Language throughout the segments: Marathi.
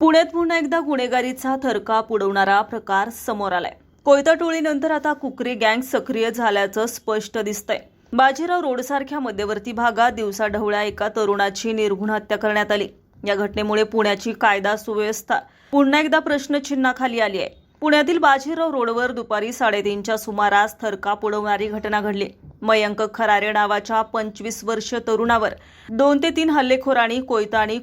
पुण्यात पुन्हा एकदा गुन्हेगारीचा थरकाप उडवणारा प्रकार समोर आलाय. कोयता टोळीनंतर आता कुकरी गँग सक्रिय झाल्याचं स्पष्ट दिसतंय. बाजीराव रोडसारख्या मध्यवर्ती भागात दिवसाढवळ्या एका तरुणाची निर्घुण हत्या करण्यात आली. या घटनेमुळे पुण्याची कायदा सुव्यवस्था पुन्हा एकदा प्रश्नचिन्हाखाली आली आहे. पुण्यातील बाजीराव रोडवर दुपारी साडेतीनच्या सुमारास थरकाप उडवणारी घटना घडली. मयंक खरारे नावाच्या पंचवीस वर्ष तरुणावर दोन ते तीन हल्लेखोरांनी कोयता आणि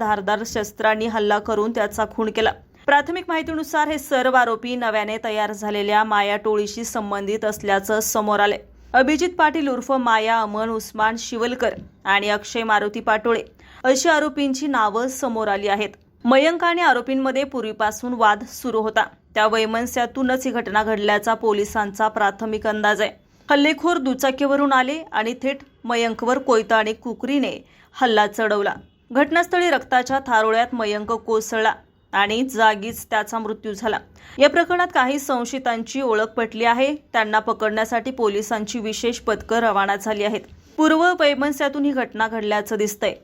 धारदार शस्त्रांनी हल्ला करून त्याचा खून केला. प्राथमिक माहितीनुसार हे सर्व आरोपी नव्याने तयार झालेल्या माया टोळीशी संबंधित असल्याचं समोर आले अभिजित पाटील उर्फ माया अमन उस्मान शिवलकर आणि अक्षय मारुती पाटोळे अशी आरोपींची नावं समोर आली आहेत. मयंक आणि आरोपींमध्ये पूर्वीपासून वाद सुरू होता. त्या वैमनस्यातूनच ही घटना घडल्याचा पोलिसांचा प्राथमिक अंदाज आहे. हल्लेखोर दुचाकीवरून आले आणि थेट मयंकवर कोयता आणि कुकरीने हल्ला चढवला. घटनास्थळी रक्ताच्या थारोळ्यात मयंक कोसळला आणि जागीच त्याचा मृत्यू झाला. या प्रकरणात काही संशयितांची ओळख पटली आहे. त्यांना पकडण्यासाठी पोलिसांची विशेष पथकं रवाना झाली आहेत. पूर्व वैमनस्यातून ही घटना घडल्याचं दिसतंय.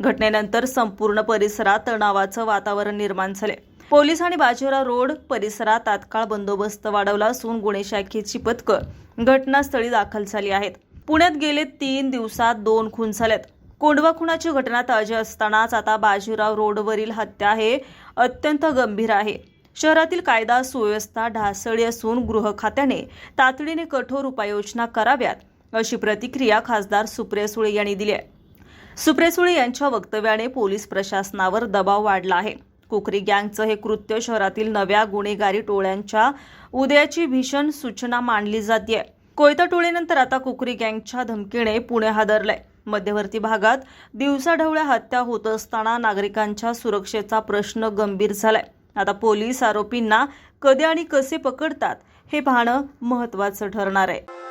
घटनेनंतर संपूर्ण परिसरात तणावाचं वातावरण निर्माण झाले पोलीस आणि बाजीराव रोड परिसरात तात्काळ बंदोबस्त वाढवला असून गुन्हे शाखेची पथकं घटनास्थळी दाखल झाली आहेत. पुण्यात गेले तीन दिवसात दोन खून झालेत. कोंडवा खुनाची घटना ताजी असतानाच आता बाजीराव रोडवरील हत्या हे अत्यंत गंभीर आहे. शहरातील कायदा सुव्यवस्था ढासळी असून गृह खात्याने तातडीने कठोर उपाययोजना कराव्यात अशी प्रतिक्रिया खासदार सुप्रिया सुळे यांनी दिली आहे. सुप्रिया सुळे यांच्या वक्तव्याने पोलीस प्रशासनावर दबाव वाढला आहे. कुकरी गँगचं हे कृत्य शहरातील नव्या गुन्हेगारी टोळ्यांच्या उदयाची भीषण सूचना मानली जाते कोयता टोळीनंतर आता कुकरी गँगच्या धमकीने पुणे हादरलंय. मध्यवर्ती भागात दिवसाढवळ्या हत्या होत असताना नागरिकांच्या सुरक्षेचा प्रश्न गंभीर झालाय. आता पोलीस आरोपींना कधी आणि कसे पकडतात हे पाहणं महत्त्वाचं ठरणार आहे.